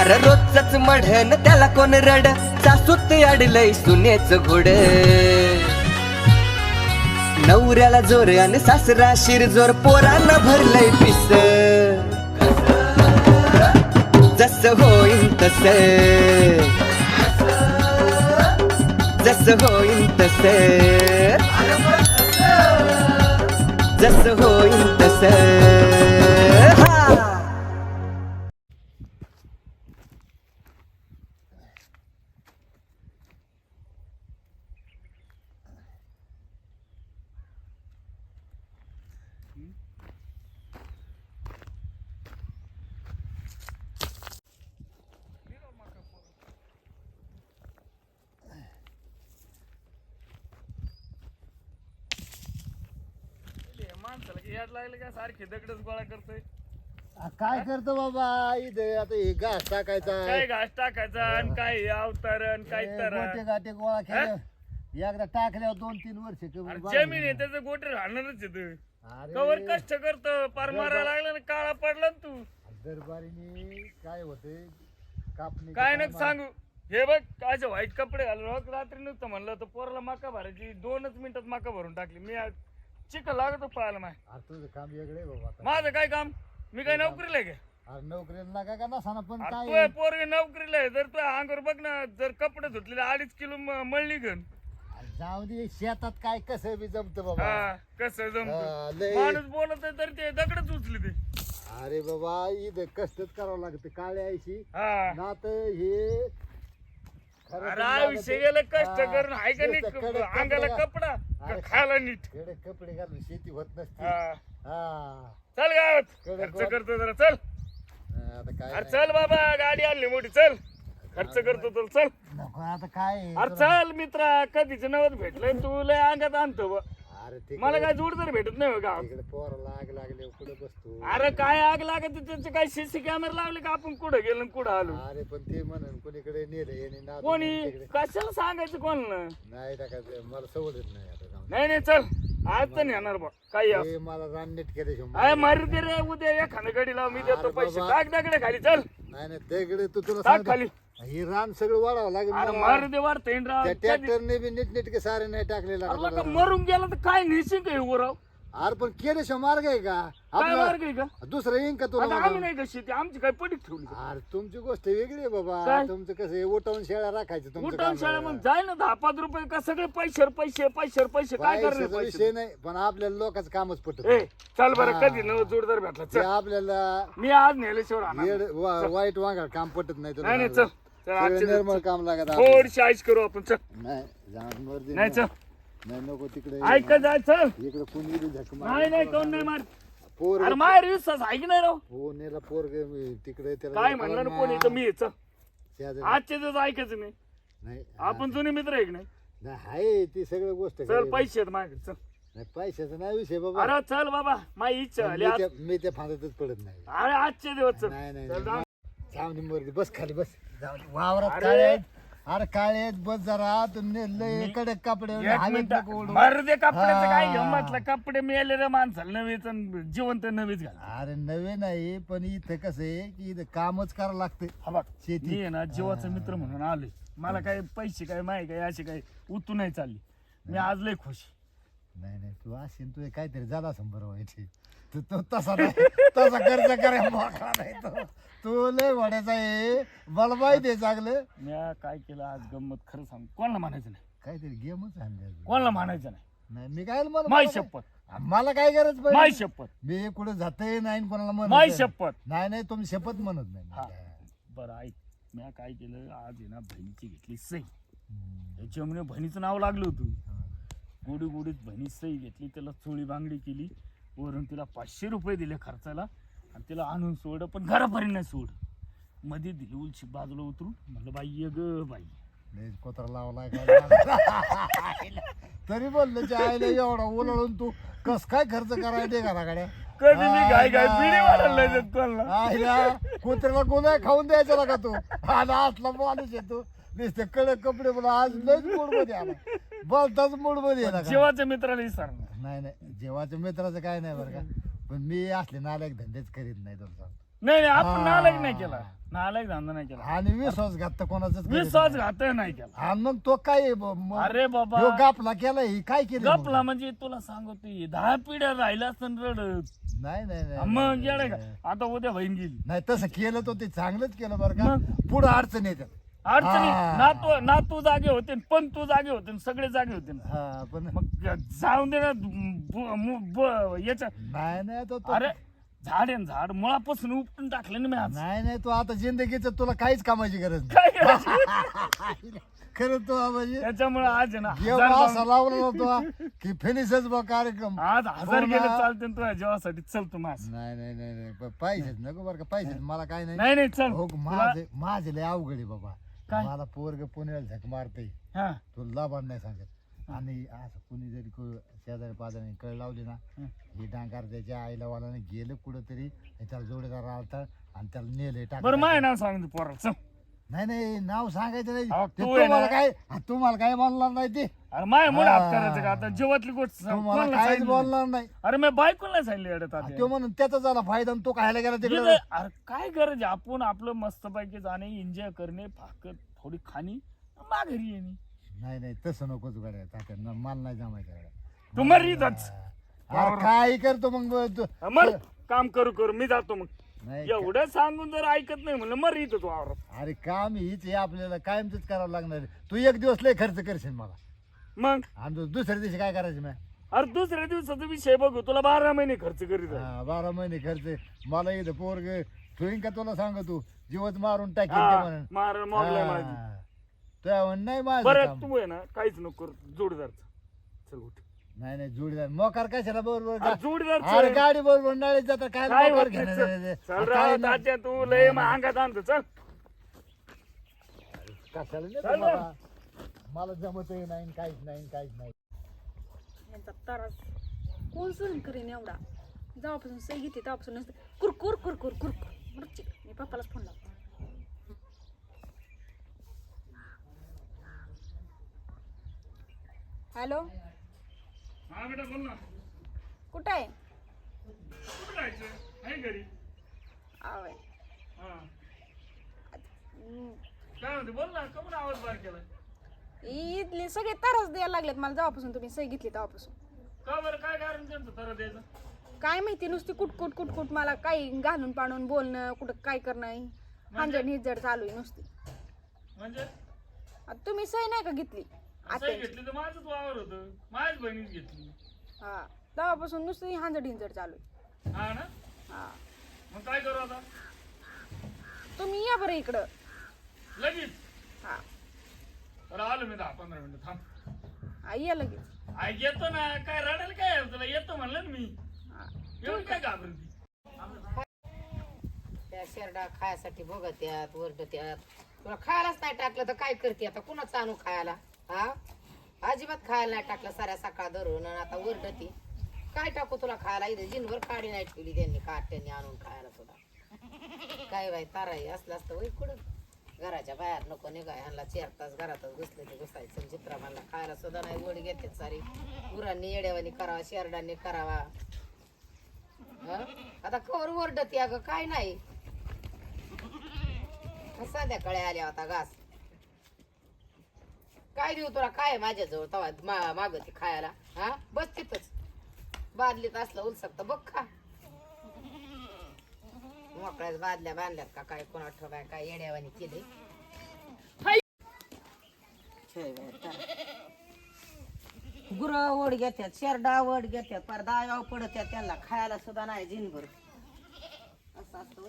अरे रोजच मढन त्याला कोण रड? सासूत अडलय सुनेच घोड. नवऱ्याला जोर आणि सासरा शिरजोर पोरांना भरलंय पिस. जस होईन तस. जस होईन तस. जस होईन तस हा माणसाला की याड लागले का? सारखे दगडच गोळा करतोय. आ, काय करतो बाबा? इथे आता हे घास टाकायचा काय घास टाकायचा? आणि काय अवतार आणि काय हे तर? गोटे गाटे गोळा केलं. एकदा टाकल्यावर दोन तीन वर्ष कमी जमीन आहे त्याचं गोटे राहणारच आहे अरे, कवर कष्ट करतो. पार मारायला लागला ना काळा पडला ना तू. दरबारीने काय होते कापणी काय नक सांगू? हे बघ काय व्हाईट कपडे घालून रोज रात्री नुसतं म्हणलं तर पोराला मका भरायची दोनच मिनिटात मका भरून टाकली. मी आज चिकन लागतो पाहायला माय. अरे तुझं काम वेगळे बाबा आता. माझं काय काम? मी काय नोकरीला आहे का? अरे नोकरीला लागा का नसाना पण अरे काय तू पोरगे नोकरीला आहे. जर तू अंगावर बघ ना जर कपडे धुतलेले अडीच किलो म- मळली घेऊन. अरे जाऊ दे शेतात काय कसं बी जमत बाबा. हा कसं हा, जमत लय. माणूस बोलत आहे तर ते दगडच उचली ते. अरे बाबा इथं कष्टच करावं लागतं काळ्या आईशी. हा. ना तर हे अरे आयुष्य. गेलं कष्ट करून आहे का नीट अंगाला कपडे? का. खायला नीट? कपडे घालून शेती होत नसते. हा. हा. चल गावात. कडक खर्च करतो जरा चल. आता काय अरे नाही. चल बाबा गाडी आणली मोठी चल. खर्च करतो तर चल. नको आता काय आहे? अरे चल मित्रा कधीच नवत भेटलंय. तू लय अंगात आणतो बा. अरे ते मला काय जोड तर भेटत नाही हो तिकडे पोर लाग लागले कुठे बसतो. अरे काय आग लागत त्याचे काय सीसी कॅमेरा लावले का? आपण कुठं गेलो आणि कुठं आलो? अरे पण ते म्हणून कोणीकडे नेलं कोणी? तिकडे. कशाला सांगायचं कोणाला? नाही टाकायचं मला सवडत नाही आता. नाही नाही चल. आज तर येणार बा. काही असो. हे मला रान नीट केले अरे मारू दे रे उद्या एखाद्या गाडी लाव मी देतो अरे पैसे. बाबा. टाक दगडे खाली चल. नाही नाही त्याकडे तू तुला टाक सांगतो. खाली. हे रान सगळं वाढावं लागेल अरे मला. मारू दे त्या कधी- ट्रॅक्टरने बी नीट नीटके सारे नाही टाकलेला. मरून गेला तर काय नेशिंग काय उभं राव अरे पण केल्याशिवाय मार्ग आहे का? काय आपला मार्ग आहे का? दुसरं येईन का तुला आता? आम्ही नाही का शेती? आमची काय पडीत ठेवली का? अरे तुमची गोष्ट वेगळी आहे बाबा. काय? तुमचं कसं आहे उठवून शेळ्या राखायचं तुमचं उठवून काम. शाळा आहे. मग जाय ना दहा पाच रुपये का सगळे पैसे पैसे पैसे पैसे काय करणार पैशाचा पैसे? नाही पण आपल्याला लोकांचं कामच पटत ए चल बरं हा. कधी नव जोडदार भेटला? ते चल. आपल्याला मी आज नेल्याशिवाय राहणार येड वा- वाईट वांगड काम पटत नाही तुला. नाही नाही चल. चल सगळं आजचे निर्मळ काम लागत आपल्याला. थोडीशी आईश करू आपण. चल. नाही मर्दी नाही. चल. नाही नको तिकडे. ऐक जाय चल इकडे कोणी बी झक मार. नाही नाही कोण नाही मार पोर अरे मार विश्वास आहे की नाही राव? हो नेला पोर तिकडे त्याला काय म्हणलं ना कोणी तर मी शेजारी- आजचे दिवस ऐकायचं नाही नाही आपण जुने मित्र आहे की नाही? नाही, आहे ती सगळं गोष्ट चल खरी. पैसे आहेत माझ्याकडे चल. नाही पैशाचा नाही विषय बाबा. अरे चल बाबा माझी इच्छा झाली मी आज त्या- मी त्या फांद्यातच पडत नाही. अरे आजचे दिवस चल. नाही नाही चल नाही. जाऊ. बस खाली बस. जाऊन वावरात अरे. आहेत. अरे काळे बस जरा तुम्ही लय कडक कपडे एक हवेत मिनिट नको उडू. मारू दे कपड्याचं काय म्हटलं कपडे मिळाले रे माणसाला नवीच आणि जिवंत नवीच घाल अरे नवे नाही पण इथं कसं आहे की इथं कामच करावं लागतं. हा बघ शेती. मी आहे ना जीवाचा मित्र म्हणून आलोय. मला काय पैसे काय माही काय असे काय उतू नाही चालली. मी आज लय खुश नाही नाही तू असेल तू काहीतरी झाला शंभर व्हायची. तू तो तसा नाही तसा खर्च करायला मोकळा नाही तो. तू लय वड्याचा आहे मला माहिती आहे चांगलं. मी काय केलं आज गंमत खरं सांग. कोणाला म्हणायचं नाही. काहीतरी गेमच आणले. कोणाला म्हणायचं नाही. नाही मी काय मला माय शपथ. मला काय गरज माय शपथ. मी कुठे जाते नाही कोणाला म्हणत माय नाही. शपथ. नाही नाही तुम्ही शपथ म्हणत नाही. हा. बरं ऐक. मी काय केलं आज आहे ना बहिणीची घेतली सई हम्म. त्याच्यामुळे बहिणीचं नाव लागलं होतं. हा. गोडी गोडीत बहिणी सई घेतली त्याला चोळी बांगडी केली वरून तिला पाचशे रुपये दिले खर्चाला आणि तिला आणून सोड पण घरापर्यंत नाही सोडमध्ये दिली उलशी बाजूला उतरून म्हणलं बाई ये ग बाई. लय कोत्रा लावलाय तरी बोललं जे आईला एवढा ओलाळून तू कस काय खर्च करायला दे घराकडे कधी मी काय काय आईला. कुत्र्याला गुन्हा खाऊन द्यायचा ना का तू? आणि आतला माणूस येतो नुसते कडक कपडे बोला आज लयच मूडमध्ये आला. बोलताच मूडमध्ये येणार जीवाच्या मित्राला विचारणार नाही नाही जेव्हाच्या मित्राचं काय नाही बरं का. पण मी असले नालायक धंदेच करीत नाही सांगतो नाही नाही, आपण. नालायक नाही केला. नालायक धंदा नाही केला. आणि विश्वास घात कोणाचाच करीत विश्वास नाही. घात नाही केला. आणि मग तो काय ब- मग अरे बाबा. ह्यो गापला केला ही काय केलं मग? गपला म्हणजे तुला सांगतो हे दहा पिढ्या राहिला असतं रडत. नाही नाही नाही, मग नाही नाही. का? आता उद्या बहीण गेली. नाही तसं केलं तो ते चांगलंच केलं बरं का. मग? पुढं अडचण येतात अडचणी. हा. ना तू ना तू जागे होते पण तू जागे होते सगळे जागे होते. ना. हा पण मग जाऊन दे ना ब- मु- ब- याच्या नाही नाही तो तो- अरे झाड आहे ना झाड. मुळापासून उपटून टाकलं ना मी आज. नाही नाही तू आता जिंदगीच तुला काहीच कामाची गरज नाही. काय करायचं? खरं तो म्हणजे त्याच्यामुळे आज आहे ना हजार असा लावला होतो की फिनिशच बा कार्यक्रम. आज हजार हो गेले ना. चालते ना तुझ्या जेवासाठी. चल तू माझ नाही नाही नाही नाही. प- पाहिजेच नको बरं का पाहिजेच मला काय नाही. नाही नाही चल. हो माझे माझे लय अवघड आहे बाबा. काय? मला पोरग पुण्याला झक मारते हा. तुला लाभान नाही सांगत. आणि असं कुणी जरी को- शेजारी पाजारी कळ लावली ना हं. डांगार त्याच्या आईला वाला गेलं कुठं तरी त्याला जोडीदार आलता आणि त्याला नेले टाक बरं माय नाव सांग पोरा नाही नाही नाव सांगायचं नाही. ते तू आहे तुम्हाला ना. काय हा, तुम्हाला काय बोलणार नाही ते. अरे माय हा. हात करायचं का? आता जेवातली गोष्ट सांग. तुम्हाला कोणाला काहीच सांगितलं. बोलणार नाही. अरे मी बायकोला नाही सांगितलं येडत हा, तो म्हणून त्याचा झाला फायदा आणि तो खायला गेला तिकडे. अरे काय गरज आहे? आपण आपलं मस्तपैकी जाणे एन्जॉय करणे भाकर थोडी खाणी माघारी येणे. नाही नाही तसं नकोच गड्या तात्या न- मला नाही जमायचं गड्या. तू मर इथंच अरे काय करतो मग? तू मर. काम करू करू. मी जातो मग. नाही एवढं सांगून जर ऐकत नाही म्हणलं मर इथं तू आवरत अरे काम हीच आहे आपल्याला कायमच करावं लागणार आहे. तू एक दिवस लय खर्च करशील मला मग आणि दुसऱ्या दिवशी काय करायचं मी अरे दुसऱ्या दिवसाचा विषय बघू तुला बारा महिने खर्च करीत आहे. हा, बारा महिने खर्च मला इथं पोरग ठेवीन का तुला सांग तू जीवच मारून टाकेल ते हा, म्हणून मार मोगलाय माझी हा. तुझ्या नाही माझं बरं काम. तू आहे ना काहीच नको. जोडीदार चल उठ नाही नाही जोडीदार मोकार कशाला बरोबर अरे जोडीदार अरे चल. गाडी बरोबर नाळीत जाता काय काय मोकार घेणं चल. नाही. चल काय राव नाही. तात्या तू लय महागात आणतो चल कशाला नेतो चल बाबा? मला जमत नाही काहीच नाही काहीच नाही यांचा त्रास कोण सहन करीन एवढा जेव्हापासून सही घेते तेव्हापासून नुसतं कुरकुर कुरकुर कुरकुर मरची मी पप्पालाच फोन लावतो हॅलो हा बेटा बोल ना. कुठं आहे? कुठं जायचं आहे घरी. आवय. हा. काय म्हणते बोल ना कमून आवाज बार केला इथले सगळे त्रास द्यायला लागलेत मला जेव्हापासून तुम्ही सही घेतली तेव्हापासून. का बरं काय कारण त्यांचं तर द्यायचं? काय माहिती नुसती कुटकुट कुटकुट मला काही घालून पाडून बोलणं कुठं काय करणं हांजड हिजड चालू आहे नुसती. म्हणजे? आता तुम्ही सही नाही का घेतली? असं आत्यांची. घेतली तर माझंच वावर होतं. माझ्याच बहिणीच घेतली. हा. तेव्हापासून नुसती हांजड हिंजड चालू आहे. हा ना? हा. मग काय करू आता? तुम्ही या बरं इकडं. लगेच? हा. बरं आलो मी दहा पंधरा मिनिटं. थांब. हा या लगेच. आई येतो ना. काय रडायला काय आहे तुला? येतो म्हणलं ना मी. हा. एवढी काय घाबरती? त्या शेरडा खायसाठी बघत्यात वरडत्यात. तुला खायलाच नाही टाकलं तर काय करते? आता कुणाचं आणू खायला? हा? अजिबात खायला नाही टाकलं साऱ्या सकाळ धरून आणि आता वरडती काय टाकू तुला खायला? इथं जिनभर काडी नाही ठेवली त्यांनी काट्यांनी आणून खायला तुला. काय बाई ताराई असलं असतं वय कुठं? घराच्या बाहेर नको निघाय ह्यांना चार तास घरातच घुसले ते घुसायचं चित्रा मला खायला सुद्धा नाही गोडी घेते सारी. गुरांनी येड्यावानी करावा शेरडांनी करावा. आता कवर ओरडती अगं काय नाही. संध्याकाळी आल्या होता घास. काय देऊ तुला? काय माझ्याजवळ तवा मा माग ते खायला? हा? बस तिथंच. बादलीत असलं उलसक तर बघ का मोकळ्याच बादल्या बांधल्यात का? काय कोणा ठोबाय काय येड्यावानी केले गुर ओढ घेतात शेरडा ओढ घेतात पर दायाव पडत्यात त्यांना खायला सुद्धा नाही जिनभर असं असतं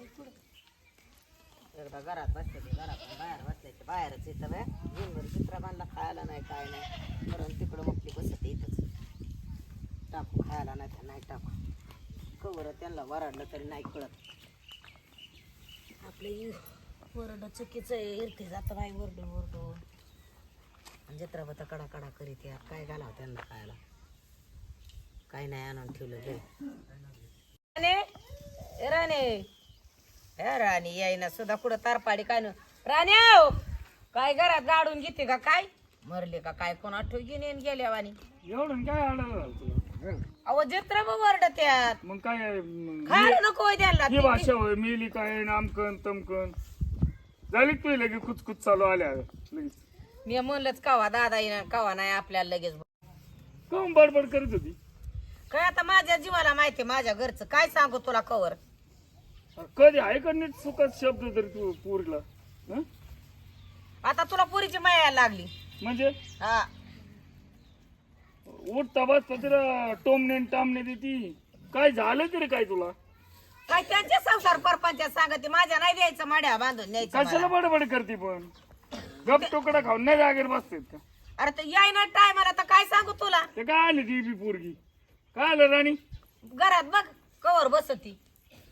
एकदा घरात बसले ते बाहेर बसले ते बाहेरच येतं बाय जिनभर चित्रा बांधला खायला नाही काय नाही. म्हणून तिकडं मग बसत इथंच. टाकू खायला नाही तर नाही टाकू. कवर त्यांना वराडलं तरी नाही कळत. आपलं वरड चुकीचं आहे इरते जातं बाई वरडून वरडून. जत्रा कडा कडा करीत यार काय घालावं त्यांना खायला? काय नाही आणून ठेवलं रे राणे. हे राणी यायना सुद्धा कुठं तारपाडी काय न राणे आव! काय घरात गाडून घेते का काय? मरले का काय? कोण आठव येऊन गेल्या वाणी. एवढं काय आढळलं तुला? अहो जत्रा मग वरडत्यात. मग काय आहे, मग खायला नको होय त्यांना ही भाषा होय मिली काय नामकन तमकन. झाली तुझी लगे कुचकुच चालू आल्या? लगेच. मी म्हणलंच कवा दादा येणार कवा नाही आपल्याला लगेच काऊन बडबड करत होती? काय आता माझ्या जीवाला माहिती माझ्या घरचं. काय सांगू तुला कवर कधी आहे का नीट सुखात शब्द तरी तू पूरला? हं? आता तुला पुरीची माया यायला लागली. म्हणजे? हा. उठता बसता तिला टोमणे न टामणे देती. काय झालं तरी काय तुला? काय त्यांचे संसार परपंच सांगते माझ्या नाही द्यायचं माड्या बांधून न्यायचं कशाला मला. बडबड करते पण? गप टोकडा खाऊन नाही जागेवर बसतेत का? अरे तर यायना टायमाला तर काय सांगू तुला? ते काय आली ती बी पोरगी? काय आलं राणी? घरात बघ कवर बसती.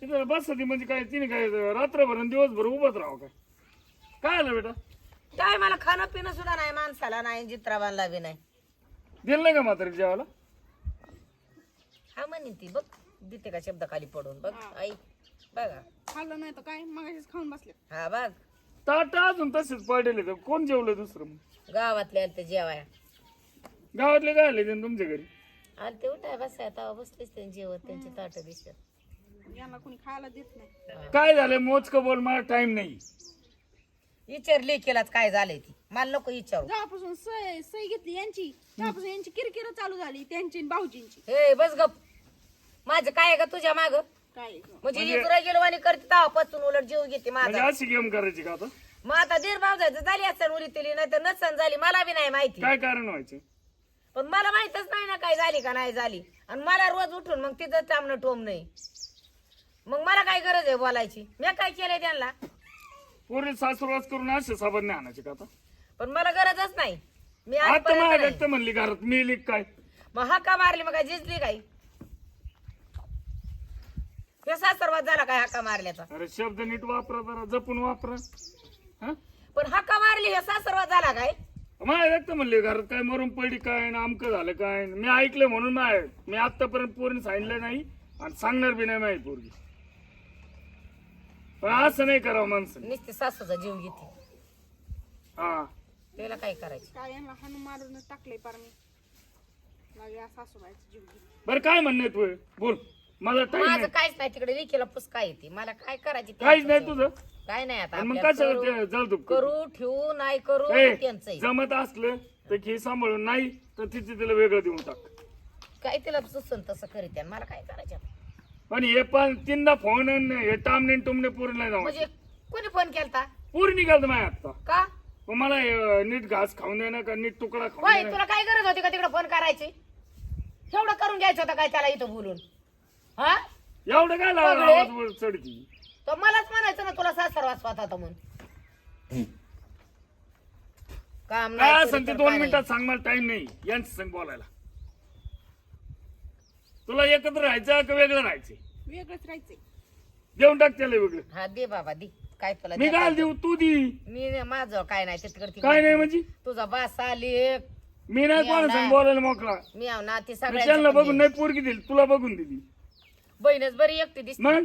तिथं बसती म्हणजे काय तिने काय रात्रभर आणि दिवसभर उभंच राहावं काय? काय आलं बेटा? टायमाला खाणं पिणं सुद्धा नाही माणसाला नाही चित्राबांना बी नाही. दिलं नाही का म्हातारी जेवायला? हा म्हणे ती बघ देते का शब्द खाली पडून बघ आई बघा. खाल्लं नाही तर काय? मग खाऊन बसले. हा बघ. ताट अजून तसेच पडलेले तर कोण जेवलं दुसरं मग? गावातले आले ते जेवाया. गावातले काय आले ते तुमच्या घरी? आले ते उठाय बसाय तेव्हा बसलेच त्यांनी जेवत त्यांची ताट दिसत यांना कोणी खायला देत नाही. काय झालं मोजकं बोल मला टाइम नाही. विचार लेखेलाच काय झालंय ती? मला नको विचारू. जेव्हापासून सय सही घेतली यांची तेव्हापासून यांची किरकिर चालू झाली त्यांची आणि भाऊजींची. हे बस गप. माझं काय आहे का तुझ्या माग? काय म्हणजे इकडे गेलो आणि करते तेव्हापासून उलट जीव घेते म्हणजे माझा अशी गेम करायची का आता? मग आता दीर भावजायचं झाली असं उरी तिली नाही तर नसन झाली. मला बी नाही माहिती. काय कारण व्हायचं? पण मला माहितच नाही ना काय झाली का नाही झाली. आणि मला रोज उठून मग तिथं थांबणं टोम नाही. मग मला काय गरज आहे बोलायची? मी काय केलंय त्यांना? पोरी सासूरवास करून असे साबण नाही आणायचे का आता? पण मला गरजच नाही. मी आता आजपर्यंत माझ्या नाही. व्यक्त म्हणली घरात मी लिख काय? मग हक्का मारली मग काय झिजली काय? कसा सर्वात झाला काय हक्का मारल्याचा? अरे शब्द नीट वापरा जरा जपून वापरा. हा? पण हक्का मारली हे सर्वात झाला काय? माझ्या व्यक्त म्हणली घरात काय मरून पडली काय ना आमकं झालं काय? मी ऐकलं म्हणून माय मी आतापर्यंत पोरीने सांगितलं नाही आणि सांगणार बी नाही माहिती पोरगी. पण असं नाही करावं माणसं. नुसती सासूचा जीव घेते. हा. त्याला काय करायचं? काय यांना हाणून मारून टाकले पार मी. लागले सासूबाईचं जीव घेतली. बरं काय म्हणणं आहे तुझं बोल. मला टाइम माझं काहीच नाही. तिकडे लिखेला पुसका येते. मला काय करायची ते काहीच नाही. तुझं. काय नाही आता आणि मग आपल्याला कसं करू- जळधूप करू? ठेवू नाही करू त्यांचं जमत असलं तर घे सांभाळून. नाही तर तिथे तिला वेगळं देऊन टाक. काय तिला सुसन तसं करीत आहे. मला काय करायचं आता? पण हे पण तीनदा फोन हे टामणे न टुमणे पूर्ण नाही जाऊ म्हणजे कोणी फोन केलता? पूर्ण निघाल माझ्या आता का? मग मला हे, नीट घास खाऊन देणं का नीट तुकडा खाऊन होय देणं तुला काय गरज होती का तिकडे फोन करायची? एवढं करून घ्यायचं होतं काय त्याला इथं बोलून? हा? एवढं काय लावा पगडे. आवाज वर चढती. तर मलाच म्हणायचं ना तुला सासर वाचवात होता म्हणून. काम काय नाही ते दोन काय नाही. मिनिटात सांग मला टाइम नाही. यांचं संग बोलायला. तुला एकत्र राहायचं का वेगळं राहायचं? वेगळंच राहायचंय. देऊन टाक त्याला वेगळं. हा दे बाबा दे. काय तुला मी काय? देऊ? तू दी. मी माझं काय नाही तिकडे काय नाही म्हणजे? तुझा बास आली. मी नाही मी कोणा. संग बोलायला मोकळा. मी आव ना ती मी त्यांना सगळ्या बघून नाही पोरगी दिली तुला बघून दिली बहीणच बरी एकटी दिसते. मग?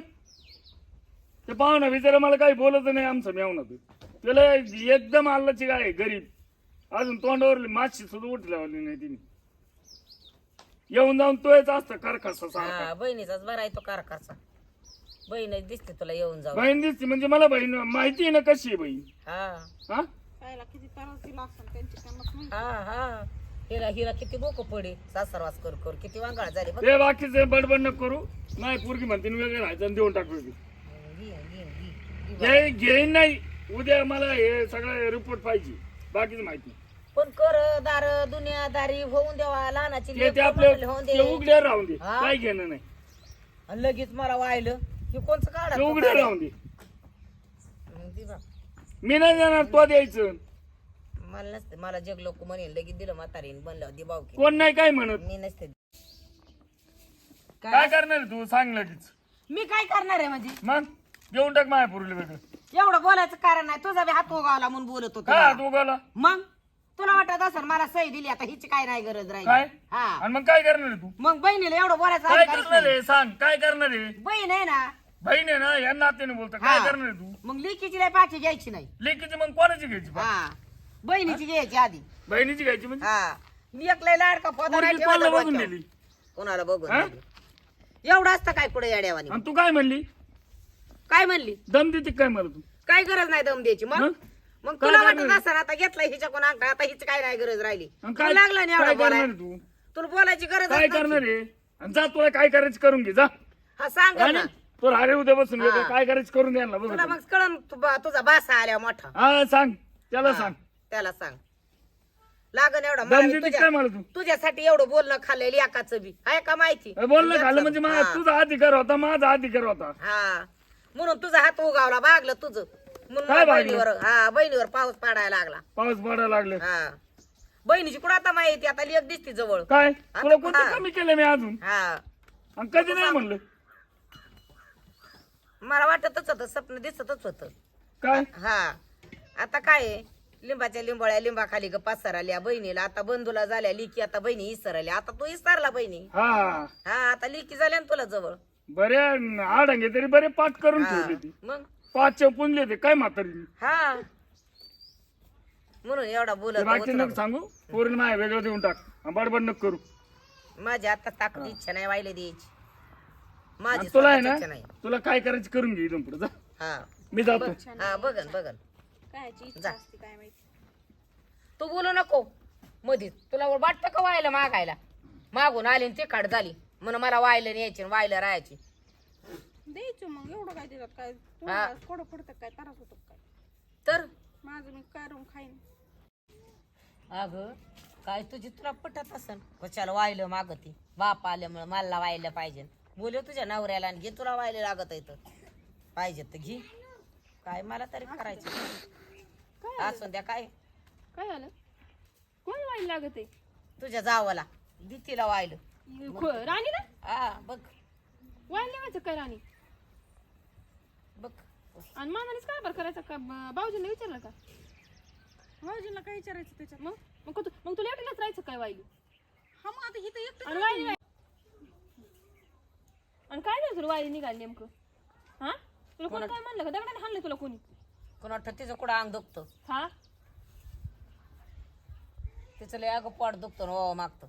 ते पाहुणा बिचारा मला काही बोलत नाही आमचं मेवना तू. त्याला एकदम आल्लाची काय गरीब. अजून तोंडावर माशी सुद्धा उठल्यावली नाही तिने. येऊन जाऊन तोच असतं करकसा सारखा. हा बहिणीचाच बरा आहे तो कारकारचा बहीणच दिसते तुला येऊन जाऊ बहीण दिसते म्हणजे मला बहीण माहिती आहे ना कशी आहे बहीण? हा. हा? किती त्रास दिला असतात त्यांची त्यांनाच माहिती हा हा. हिरा हिरा किती बोक पडे सासरवास कर कर. किती वांगाळ झाली बघ. ते बाकीचे बडबड नको करू. नाही पोरगी म्हणते ना वेगळं राहायचं आणि देऊन टाकू वेगळी. घे, घे, घे, घे. घे घेईन नाही. उद्या मला हे सगळं रिपोर्ट पाहिजे. बाकीचं माहिती. पण कर दार दुनियादारी होऊन देवा लहानाची ते लेकरं ते आपलं म्हटले होऊन ते दे. उघड्या राहून दे. हा? काय घेणं नाही. आणि लगेच मला वाहिलं हे कोणचं काढा ते उघड्या राहून दे. मी नाही देणार तो द्यायचं. मला नसते मला जग लोक म्हणेल लगेच दिलं म्हातारीने बनलं दे बावकी कोण नाही काय म्हणत? मी नसते. काय करणार आहे तू? सांग लगेच. मी काय करणार आहे म्हणजे? मग? देऊन टाक माझ्या पुरले वेगळं. एवढं बोलायचं कारण नाही. तुझा बी हात उगावला म्हणून बोलत होतो काय तू गाला मग? तुला वाटत असेल मला सही दिली आता हिची काय नाही गरज काय? राहील हा. आणि मग काय करणार आहे तू? मग बहिणीला एवढं बोलायचं काय अधिकारच करणार नाही. आहे सांग काय करणार आहे? बहीण आहे ना. बहीण आहे ना? या नात्याने बोलतो. काय हा. करणार आहे तू? मग लेकीची लय पाठी घ्यायची नाही. लेकीची मग कोणाची घ्यायची बा? हा. बहिणीची घ्यायची आधी. बहिणीची घ्यायची म्हणजे? हा. लय लाडका पोता नाही पोरगी कोणाला ठेवायचा बघून डोक्यावर. दिली कोणाला बघून हा? दिली. एवढं असतं काय पुढे येड्यावानी आणि तू काय म्हणली? काय म्हणली? दम देते काय मला तू? काय गरज नाही दम द्यायची. मग? मग? मग काय तुला करणार? वाटत असं आता घेतला हिच्या कोण अंगठा आता हिची काय नाही गरज राहिली. तुला काय लागला नाही काय एवढा करणार बोलायला. तू? तुला बोलायची गरज काय करणार आहे? आणि जा तुला काय करायचं करून घे जा. हा सांग ना? तुला अरे उद्या बसून हा. काय करायचं करून द्यायला बघ तुला मग तु- बा- तुझा बासा आल्या मोठा. हा सांग. त्याला हा, सांग. त्याला सांग. लागन एवढा मला दम बी देते तुझ्या- काय मला तू? तुझ्यासाठी एवढं बोलणं खाल्लेली एकाच बी. आहे का माहिती? अरे बोलणं खाल्लं म्हणजे हा. माझा तुझा अधिकार होता माझा अधिकार होता. हा. म्हणून तुझा हात उगावला बागलं तुझं. म्हणून काय? बहिणीवर हा बहिणीवर पाऊस पाडायला लागला. पाऊस पडायला लागले. हा. बहिणीची कुठं आता माहिती आता लेख दिसती जवळ. काय? आता तुला कोणतं हा. कमी केलं मी अजून? हा. आणि कधी नाही म्हणलं? मला वाटतच होतं स्वप्न दिसतच होतं. काय? हा. आता काय आहे? लिंबाच्या लिंबोळ्या लिंबाखाली ग पसराल्या बहिणीला. आता बंधूला झाल्या लिकी आता बहिणी इसरल्या. आता तू इसरला बहिणी. हा. हा आता लिकी झाल्या ना तुला जवळ. बरे आडंगे तरी बरे पाठ करून हा. ठेवले ती. मग? पाच पुनले ते काय म्हातारी हा. म्हणून एवढा बोलत बाकी नको. सांगू. पोरीला माय वेगळं देऊन टाक. आणि बडबड नको करू. माझी आता ताकद इच्छा नाही वाहिले द्यायची. माझी आणि तुला आहे स्वतःची ना इच्छा नाही. तुला काय करायचं करून घे इथून पुढे. जा. हा. मी जातो. हा बघन बघन. कायची इच्छा जा. असते काय माहिती. तू बोलू नको. मधीच तुला वाटतं का व्हायला मागायला? मागून आली आणि तिखट झाली. म्हणून मला वायलं न्यायची आणि वायलं राहायची. द्यायचं मग एवढं काय देतात काय? हा. थोडं पडतं काय? त्रास होतो काय? तर? माझं मी काय रूम खाईन? अग काय तुझी तुला पटत असन? कशाला वाहिलं मागती बाप आल्यामुळे मला वाहिलं पाहिजे. बोलव तुझ्या नवऱ्याला आणि घे तुला वाहिले लागत इथं पाहिजे तर घे. काय मला तरी करायचं? असून द्या काय? काय झालं कोण वाईट लागत आहे? तुझ्या जावाला. दे तिला वाहिलं खो- राणी ना? हा बघ. वाईट लागायचं काय राणी? बघ. आणि मामानेच काय बरं करायचं का? ब- भाऊजींना विचारलं का? भाऊजींना काय विचारायचं त्याच्यात? मग? मग तू मग तुला एकटीलाच राहायचं काय वाईली? हा मग आता इथं एकटं आणि वाईली आणि काय झालं तुला वाईली निघाली नेमकं? हा? तुला कोणी काय म्हणलं का? दगडाने हाणलं तुला कोणी? कोणा वाटतं तिचं कुठं अंग दुखतं? हा? तिचं लय अगं पोट दुखतं हो मागतं.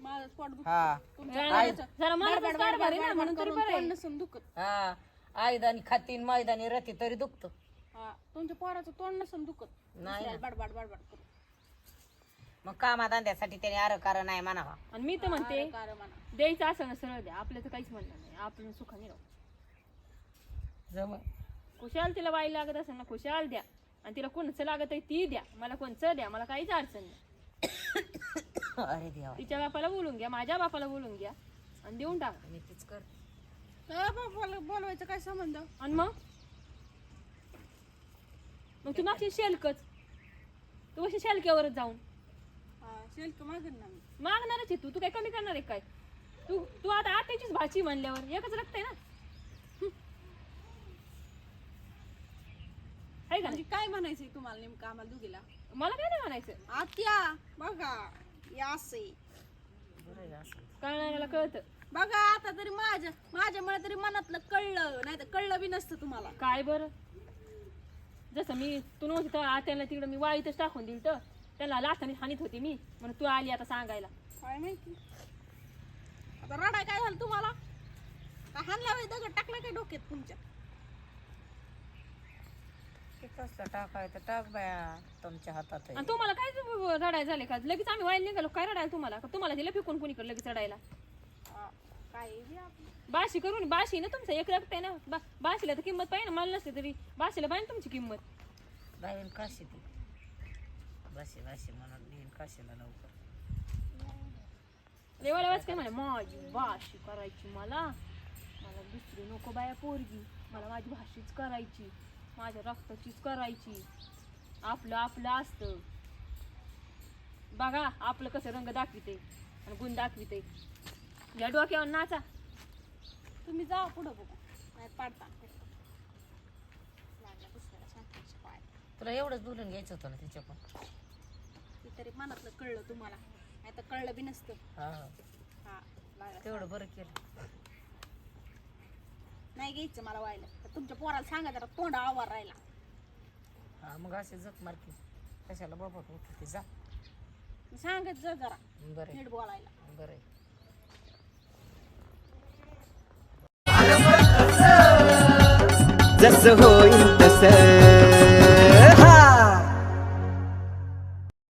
माझं पोट हा. जरा जरा मला कारभार आहे ना म्हणून तरी बरं आहे. हा. आयदानी खातीन मैदानी रती तरी दुखतं. हा, तुमच्या पोराचं तोंड नसून दुखत. नाही ना. बडबड बडबड करून. मग कामाधंद्यासाठी त्याने अर कारण नाही म्हणावा. आणि मी तर म्हणते द्यायचं असं ना सरळ द्या. आपलं तर काहीच म्हणणं नाही. आपण सुखाने राहू. खुशाल तिला वाई लागत असेल ना खुशाल द्या. आणि तिला कोणचं लागत आहे ती द्या. मला कोणचं द्या मला काहीच अडचण नाही. अरे देवा. तिच्या बापाला बोलून घ्या माझ्या बापाला बोलून घ्या. आणि देऊन टाका. मी तीच कर बापाला बोलवायचं काय संबंध? आणि मग? मग तू मागची शेलकच. तू कशी शेलक्यावरच जाऊन. शेल्क मागणारच आहे तू. तू काय कमी करणार आहे काय? तू तू आता आत्याचीच भाची म्हणल्यावर एकच रक्त आहे ना? आहे का? नाही? काय म्हणायचंय तुम्हाला नेमकं आम्हाला दुगीला मला काय नाही म्हणायचं. आत्या बघा या असे. कळणाऱ्याला कळतं. बघा आता तरी माझ्या माझ्यामुळे तरी मनातलं कळलं नाही तर कळलं बी नसतं तुम्हाला. काय बरं? जसं मी तू नव्हती तर आत्याला तिकडं मी वाळीतच टाकून दिल तर? त्याला लाथाने हानीत होती मी. म्हणून तू आली आता सांगायला. काय माहिती? आता रडाय काय झालं तुम्हाला? का दगड टाकला काय डोक्यात तुमच्या कसलं टाकाय तर टाक बाया तुमच्या हातात आहे. आणि तुम्हाला काय रडायला झाले का? लगेच आम्ही वाईल निघालो. काय रडायला तुम्हाला? का तुम्हाला दिलं फेकून कोणीकडे लगेच रडायला? काय बी आपलं. बाशी करून बाशी ना तुमचं एक रक्त आहे ना. बा बाशीला तर किंमत पाहिजे ना मला नसते तरी. बाशीला पाहिजे ना तुमची किंमत. जाईन काशी ती. बशी बशी म्हणून येईन काशीला लवकर. रेवाला वाच काय म्हणे माझी भाशी करायची मला. मला दुसरी नको बाया पोरगी. मला माझी भाषीच करायची. माझ्या रक्ताचीच करायची. आपलं आपलं असतं. बघा आपलं कसं रंग दाखविते आणि गुण दाखविते या डोक्यावर नाचा. तुम्ही जा पुढं बघा. नाही पाडता. लागला दुसऱ्याला शांतीच्या पाय. तुला एवढंच बोलून घ्यायचं होतं ना तिच्या पण ते तरी मनातलं कळलं तुम्हाला. नाही तर कळलं बी नसतं. हा. हा लागला. तेवढं बरं केलं. नाही घ्यायचं मला व्हायला. तर तुमच्या पोराला सांगा जरा तोंड आवार राहिला. हा मग असे जग मारकी कशाला बाबा उठते जा. सांगत जा जरा. बरं. आहे, नीट बोलायला. बरं. आहे. जस होईल तसं.